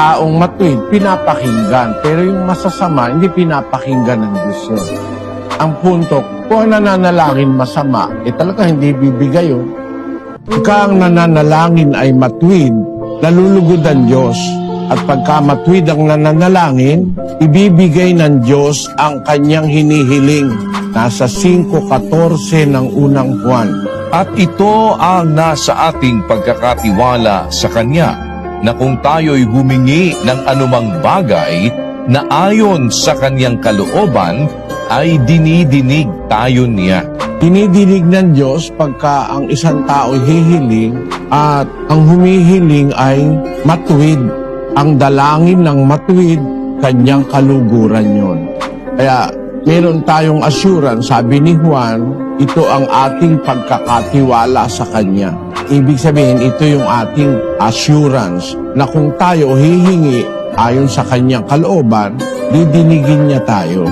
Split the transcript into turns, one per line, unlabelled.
taong matuwid, pinapakinggan. Pero yung masasama, hindi pinapakinggan ng Diyos yun. Ang punto, kung ang nananalangin masama, eh talaga hindi bibigay yun. Pagka ang nananalangin ay matuwid, nalulugod ang Diyos. At pagka matuwid ang nananalangin, ibibigay ng Diyos ang kanyang hinihiling. Nasa 5.14 ng unang buwan.
At ito ang nasa ating pagkakatiwala sa Kanya, na kung tayo'y humingi ng anumang bagay na ayon sa Kanyang kalooban, ay dinidinig tayo niya.
Dinidinig ng Diyos pagka ang isang tao hihiling at ang humihiling ay matuwid. Ang dalangin ng matuwid, kanyang kaluguran yon. Kaya meron tayong assurance, sabi ni Juan, ito ang ating pagkakatiwala sa Kanya. Ibig sabihin, ito yung ating assurance na kung tayo hihingi ayon sa Kanyang kalooban, didinigin niya tayo.